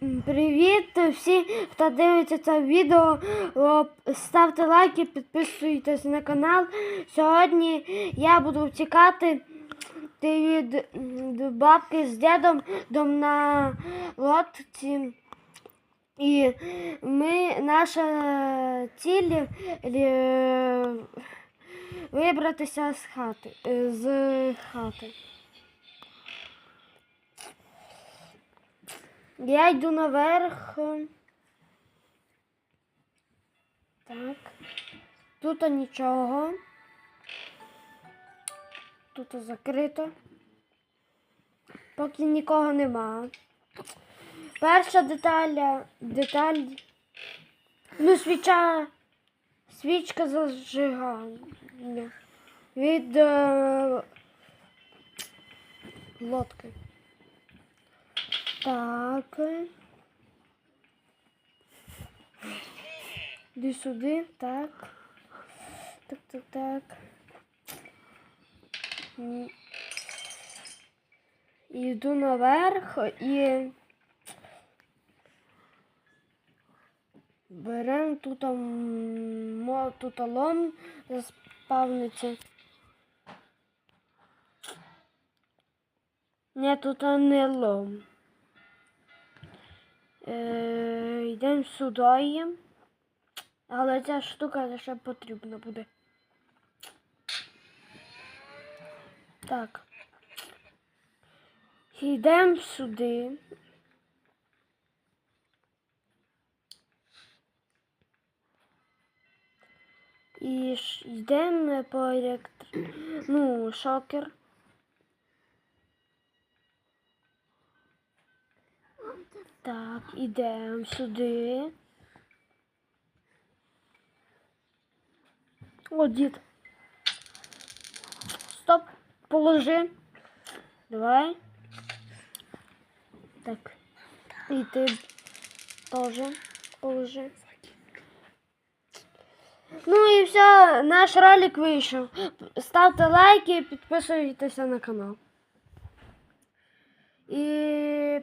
Привіт всі, хто дивиться це відео. Ставте лайки, підписуйтесь на канал. Сьогодні я буду втікати від бабки з дідом дом на лодці. І ми, наша ціль е, вибратися з хати. е, З хати. Я йду наверх. Так. Тут нічого. Тут закрито. Поки нікого нема. Перша деталь. Деталь. Ну, свіча. Свічка зажигання. Від е, лодки. Так. Іди сюди, так. Так, так, так. Йду наверх і беремо тут, тут лом заспавниться. Ні, тут не лом. Е, йдемо сюди. Але ця штука ще потрібна буде. Так. Йдемо сюди. І йдемо по електр... Ну, шокер. Так, ідемо сюди. О, дід. Стоп, положи. Давай. Так. І ти теж положи. Ну і все, наш ролик вийшов. Ставте лайки, підписуйтеся на канал. І